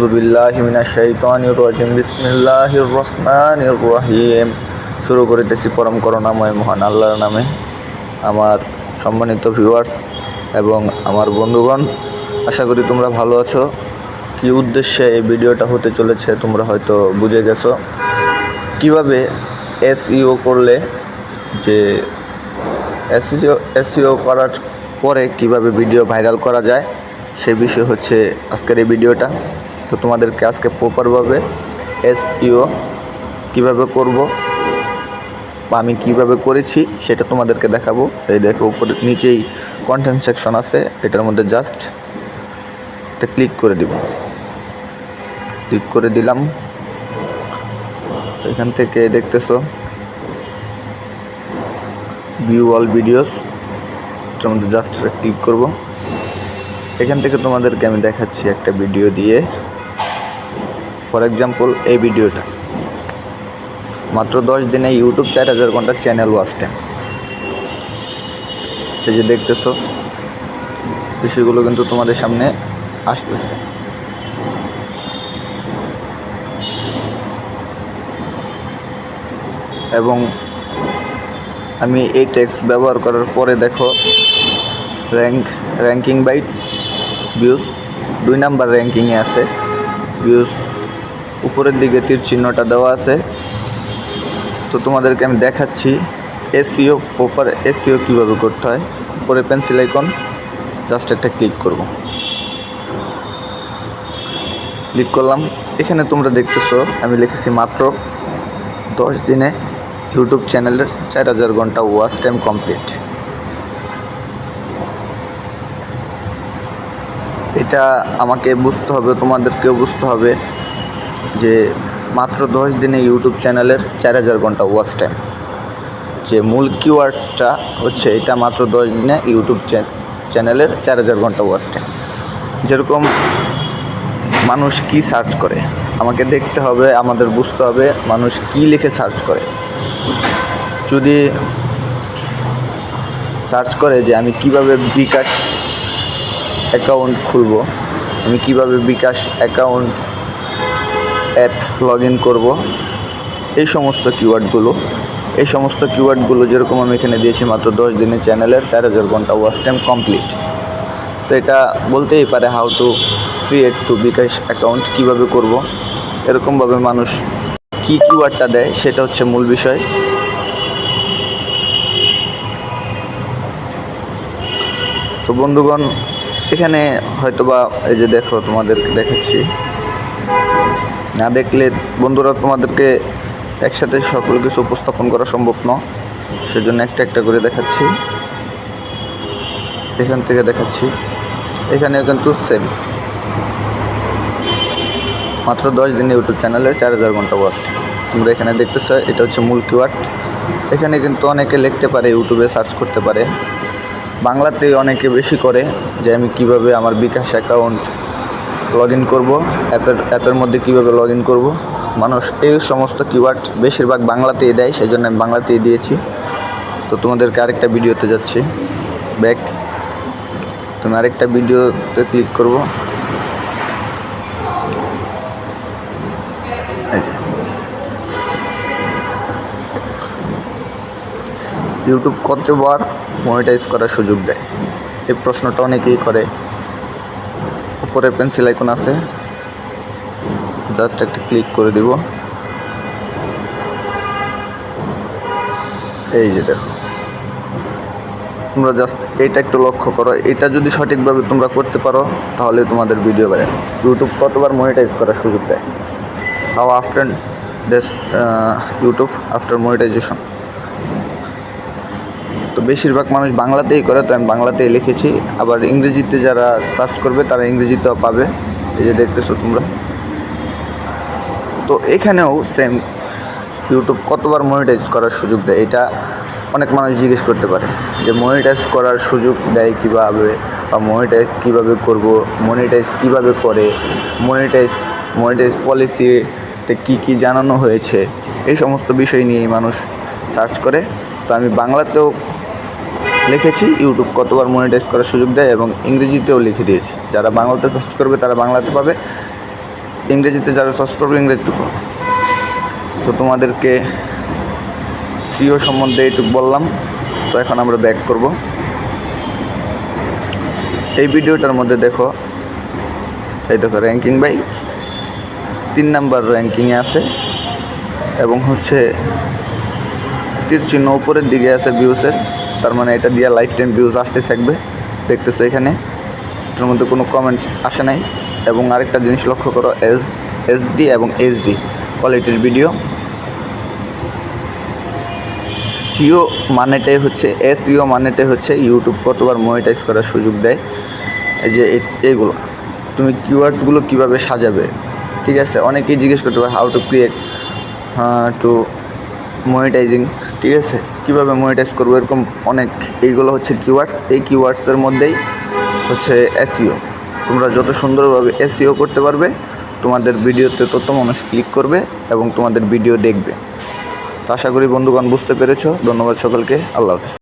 أعوذ بالله من الشيطان الرجيم بسم الله الرحمن الرحيم শুরু করিতেছি পরম করুণাময় মহান আল্লাহর নামে আমার সম্মানিত ভিউয়ার্স এবং আমার বন্ধুগণ আশা করি তোমরা ভালো আছো কি উদ্দেশ্যে এই ভিডিওটা হতে চলেছে তোমরা হয়তো বুঝে গেছো কিভাবে এসইও করলে যে এসইও এসইও করার পরে কিভাবে ভিডিও ভাইরাল করা যায় সে বিষয় হচ্ছে আজকের এই ভিডিওটা তো তোমাদেরকে আজকে প্রপারভাবে এসইও কীভাবে করব, বা আমি কীভাবে করেছি সেটা তোমাদেরকে দেখাবো। এই দেখো, উপরে নিচেই কন্টেন্ট সেকশন আছে, এটার মধ্যে জাস্ট এটা ক্লিক করে দিব। ক্লিক করে দিলাম। এখান থেকে দেখতেছো ভিউ অল ভিডিওস এটার মধ্যে জাস্ট ক্লিক করব। এখান থেকে তোমাদেরকে আমি দেখাচ্ছি একটা ভিডিও দিয়ে। ফর এক্সাম্পল, এই ভিডিওটা। মাত্র দশ দিনে ইউটিউব চার হাজার ঘণ্টা চ্যানেল ওয়াচ টাইম এই যে দেখতেছো, বিষয়গুলো কিন্তু তোমাদের সামনে আসতেছে। এবং আমি এই টেক্সট ব্যবহার করার পরে দেখো র্যাঙ্ক র্যাঙ্কিং বাই ভিউজ দুই নাম্বার র্যাঙ্কিংয়ে আছে ভিউজ উপরের দিকে তীর চিহ্নটা দেওয়া আছে। তো তোমাদেরকে আমি দেখাচ্ছি এসিও প্রপার এসিও কীভাবে করতে হয়। উপরে পেন্সিল আইকন জাস্ট একটা ক্লিক করব। ক্লিক করলাম। এখানে তোমরা দেখতেছো, আমি লিখেছি মাত্র দশ দিনে ইউটিউব চ্যানেলের চার হাজার ঘণ্টা ওয়াচ টাইম কমপ্লিট এটা আমাকে বুঝতে হবে, তোমাদেরকেও বুঝতে হবে। যে মাত্র দশ দিনে ইউটিউব চ্যানেলের চার হাজার ঘণ্টা ওয়াচ টাইম যে মূল কিওয়ার্ডসটা হচ্ছে এটা মাত্র দশ দিনে ইউটিউব চ্যানেলের চার হাজার ঘণ্টা ওয়াচ টাইম যেরকম মানুষ কি সার্চ করে? আমাকে দেখতে হবে, আমাদের বুঝতে হবে মানুষ কি লিখে সার্চ করে। যদি সার্চ করে যে আমি কীভাবে বিকাশ অ্যাকাউন্ট খুলব, আমি কীভাবে bKash account app log in করব। এই সমস্ত কিওয়ার্ডগুলো এই সমস্ত কিওয়ার্ডগুলো যেরকম আমি এখানে দিয়েছি মাত্র দশ দিনের চ্যানেলের চার হাজার ঘণ্টা ওয়াচ টাইম কমপ্লিট তো এটা বলতেই পারে how to create to bKash account কীভাবে করব। এরকমভাবে মানুষ কী কিওয়ার্ডটা দেয় সেটা হচ্ছে মূল বিষয়। তো বন্ধুগণ, এখানে হয়তোবা এই যে দেখো তোমাদেরকে দেখাচ্ছি। না দেখলে বন্ধুরা তোমাদেরকে একসাথে সকল কিছু উপস্থাপন করা সম্ভব নয় সেজন্য একটা একটা করে দেখাচ্ছি। এখান থেকে দেখাচ্ছি। এখানেও কিন্তু সেম মাত্র দশ দিনে ইউটিউব চ্যানেলের চার হাজার ঘণ্টা ওয়াস্ট তোমরা এখানে দেখতেছো, এটা হচ্ছে মূল কিওয়ার্ড এখানে কিন্তু অনেকে লিখতে পারে ইউটিউবে সার্চ করতে পারে। বাংলাতে অনেকে বেশি করে যে আমি কীভাবে আমার বিকাশ অ্যাকাউন্ট লগ ইন করব অ্যাপের অ্যাপের মধ্যে কীভাবে লগ ইন করব। মানুষ এই সমস্ত কিওয়ার্ড বেশিরভাগ বাংলাতেই দেয় সেই জন্য আমি বাংলাতেই দিয়েছি। তো তোমাদেরকে আরেকটা ভিডিওতে যাচ্ছি। ব্যাক তুমি আরেকটা ভিডিওতে ক্লিক করব। ইউটিউব কতবার মনিটাইজ করার সুযোগ দেয়? এই প্রশ্নটা অনেকেই করে। উপরে পেন্সিল আইকন আছে। জাস্ট একটা ক্লিক করে দিব। এই যে দেখো। তোমরা জাস্ট এইটা একটু লক্ষ্য করো। এটা যদি সঠিকভাবে তোমরা করতে পারো, তাহলে তোমাদের ভিডিও বাড়ে। ইউটিউব কতবার মনিটাইজ করার সুযোগ দেয়? How after this YouTube after monetization তো বেশিরভাগ মানুষ বাংলাতেই করে, তো আমি বাংলাতেই লিখেছি। আবার ইংরেজিতে যারা সার্চ করবে, তারা ইংরেজিতেও পাবে। এই যে দেখতেছো তোমরা। তো এখানেও সেম ইউটিউব কতবার মনিটাইজ করার সুযোগ দেয়, এটা অনেক মানুষ জিজ্ঞেস করতে পারে। যে মনিটাইজ করার সুযোগ দেয় কীভাবে, বা মনিটাইজ কীভাবে করব মনিটাইজ কীভাবে করে মনিটাইজ মনিটাইজ পলিসিতে কী কী জানানো হয়েছে, এই সমস্ত বিষয় নিয়েই মানুষ সার্চ করে। তো আমি বাংলাতেও লিখেছি, ইউটিউব কতবার মনিটাইজ করার সুযোগ দেয় এবং ইংরেজিতেও লিখে দিয়েছি। যারা বাংলাতে সার্চ করবে, তারা বাংলাতে পাবে। ইংরেজিতে যারা সার্চ করবে ইংরেজি তো তোমাদেরকে সিও সম্বন্ধে এইটুকু বললাম। তো এখন আমরা ব্যাক করব। এই ভিডিওটার মধ্যে দেখো, এই দেখো র্যাঙ্কিং বাই তিন নাম্বার র্যাঙ্কিংয়ে আছে এবং হচ্ছে তীর চিহ্ন উপরের দিকে আছে ভিউসের তার মানে এটা দিয়ে লাইফ টাইম ভিউজ আসতে থাকবে। দেখতেছে এখানে। এটার মধ্যে কোনো কমেন্ট আসে নাই। এবং আরেকটা জিনিস লক্ষ্য করো এস এসডি এবং এইচডি কোয়ালিটির ভিডিও সিও মানেটাই হচ্ছে এসইও মানেটাই হচ্ছে ইউটিউব কতবার মনিটাইজ করার সুযোগ দেয়। এই যে এইগুলো তুমি কিওয়ার্ডসগুলো কীভাবে সাজাবে? ঠিক আছে, অনেকেই জিজ্ঞেস করতে পারে how to create to monetizing ঠিক আছে? কীভাবে মনিটাইজ করব, এরকম অনেক এইগুলো হচ্ছে কিওয়ার্ডস এই কিওয়ার্ডসের মধ্যেই হচ্ছে এসিও তোমরা যত সুন্দরভাবে এসিও করতে পারবে, তোমাদের ভিডিওতে তত মানুষ ক্লিক করবে এবং তোমাদের ভিডিও দেখবে। তো আশা করি বন্ধুগণ বুঝতে পেরেছ। ধন্যবাদ সকলকে। আল্লাহ হাফিজ।